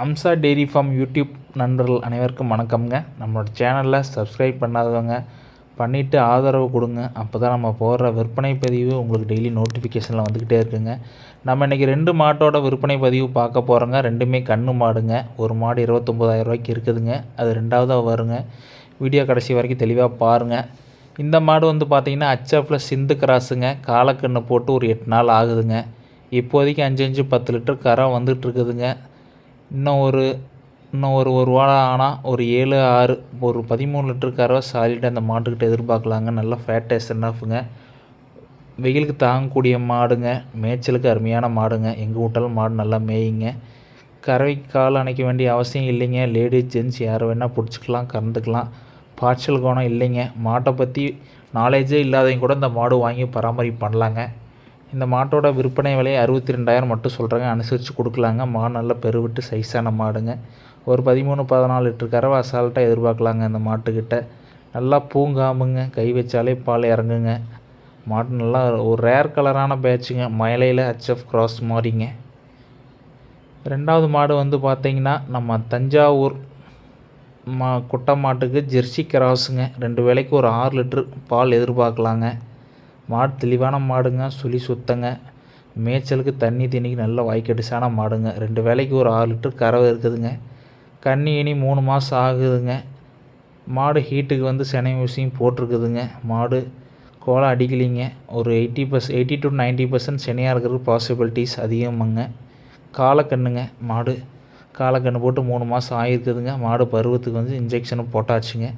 Amsa dairy farm YouTube நண்பர்கள் அனைவருக்கும் வணக்கம்ங்க. நம்மளோட சேனலில் சப்ஸ்கிரைப் பண்ணாதவங்க பண்ணிவிட்டு ஆதரவு கொடுங்க. அப்போ தான் நம்ம போடுற விற்பனை பதிவு உங்களுக்கு டெய்லி நோட்டிஃபிகேஷனில் வந்துக்கிட்டே இருக்குங்க. நம்ம இன்றைக்கி ரெண்டு மாட்டோட விற்பனை பதிவு பார்க்க போகிறோங்க ரெண்டுமே கன்று மாடுங்க. ஒரு மாடு இருபத்தொம்போதாயிரம் ரூபாய்க்கு இருக்குதுங்க. அது ரெண்டாவதாக வருங்க. வீடியோ கடைசி வரைக்கும் தெளிவாக பாருங்கள் இந்த மாடு வந்து பார்த்திங்கன்னா ஹச்எஃப்பில் சிந்து கிராஸுங்க. காலக்கண்ணு போட்டு ஒரு எட்டு நாள் ஆகுதுங்க. இப்போதைக்கு அஞ்சு அஞ்சு பத்து லிட்டர் கரம் வந்துட்டுருக்குதுங்க இன்னும் ஒரு இன்னும் ஒரு ஒரு வாரம் ஆனால் ஒரு ஏழு ஆறு ஒரு பதிமூணு லிட்டரு கறவை சாலிடாக அந்த மாட்டுக்கிட்ட எதிர்பார்க்கலாங்க. நல்லா ஃபேட்டஸ் என்னாஃபுங்க வெயிலுக்கு தாங்கக்கூடிய மாடுங்க. மேய்ச்சலுக்கு அருமையான மாடுங்க. எங்கள் வீட்டாலும் மாடு நல்லா மேயுங்க. கறவை கால் அணைக்க வேண்டிய அவசியம் இல்லைங்க. லேடிஸ் ஜென்ட்ஸ் யார் வேணால் பிடிச்சிக்கலாம் கறந்துக்கலாம். பாய்ச்சல் கோணம் இல்லைங்க. மாட்டை பற்றி நாலேஜே இல்லாதவங்க கூட இந்த மாடு வாங்கி பராமரிப்பு பண்ணலாங்க. இந்த மாட்டோட விற்பனை விலை அறுபத்தி ரெண்டாயிரம் மட்டும் சொல்கிறாங்க அனுசரித்து கொடுக்கலாங்க. மாடு நல்லா பெருவிட்டு சைஸான மாடுங்க. ஒரு பதிமூணு பதினாலு லிட்டர் கறவை அசால்ட்டாக எதிர்பார்க்கலாங்க இந்த மாட்டுக்கிட்ட. நல்லா பூங்காமுங்க. கை வச்சாலே பால் இறங்குங்க. மாட்டு நல்லா ஒரு ரேர் கலரான பேட்சுங்க மயிலையில் ஹச்எஃப் கிராஸ் மாதிரிங்க ரெண்டாவது மாடு வந்து பார்த்திங்கன்னா நம்ம தஞ்சாவூர் மா குட்டை மாட்டுக்கு ஜெர்சி கிராஸுங்க ரெண்டு வேளைக்கு ஒரு ஆறு லிட்ரு பால் எதிர்பார்க்கலாங்க. மாடு தெளிவான மாடுங்க சுழி சுத்தங்க. மேய்ச்சலுக்கு தண்ணி தண்ணிக்கு நல்ல வாய்க்கடிசான மாடுங்க. ரெண்டு வேளைக்கு ஒரு ஆறு லிட்டர் கறவை இருக்குதுங்க. கன்னி இனி மூணு மாதம் ஆகுதுங்க. மாடு ஹீட்டுக்கு வந்து செனை ஊசியும் போட்டிருக்குதுங்க. மாடு கோலம் அடிக்கலிங்க. ஒரு eighty per eighty to ninety percent செனையாக இருக்கிறதுக்கு பாசிபிலிட்டிஸ் அதிகமாங்க. காலக்கண்ணுங்க மாடு காலக்கண்ணு போட்டு மூணு மாதம் ஆகிருக்குதுங்க மாடு பருவத்துக்கு வந்து இன்ஜெக்ஷனும் போட்டாச்சுங்க.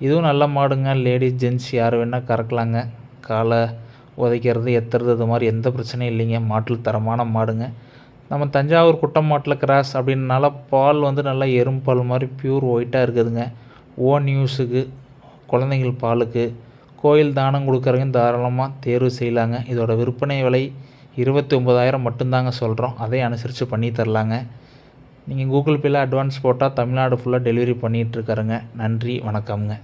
இதுவும் நல்ல மாடுங்க. லேடிஸ் ஜென்ட்ஸ் யார் வேணால் கறக்கலாங்க. காலை உதைக்கிறது எத்துறது இது மாதிரி எந்த பிரச்சனையும் இல்லைங்க. மாட்டில் தரமான மாடுங்க. நம்ம தஞ்சாவூர் குட்டம் மாட்டில் கிராஸ் அப்படின்னால பால் வந்து நல்லா எறும்பால் மாதிரி பியூர் ஒயிட்டாக இருக்குதுங்க. ஓன் யூஸுக்கு குழந்தைங்கள் பாலுக்கு கோயில் தானம் கொடுக்குறவங்க தாராளமாக தேர்வு செய்யலாங்க. இதோட விற்பனை விலை இருபத்தி ஒம்பதாயிரம் மட்டும்தாங்க சொல்கிறோம் அதை அனுசரித்து பண்ணி தரலாங்க. நீங்கள் கூகுள் பேயில் அட்வான்ஸ் போட்டால் தமிழ்நாடு ஃபுல்லாக டெலிவரி பண்ணிகிட்ருக்காருங்க நன்றி வணக்கம்ங்க.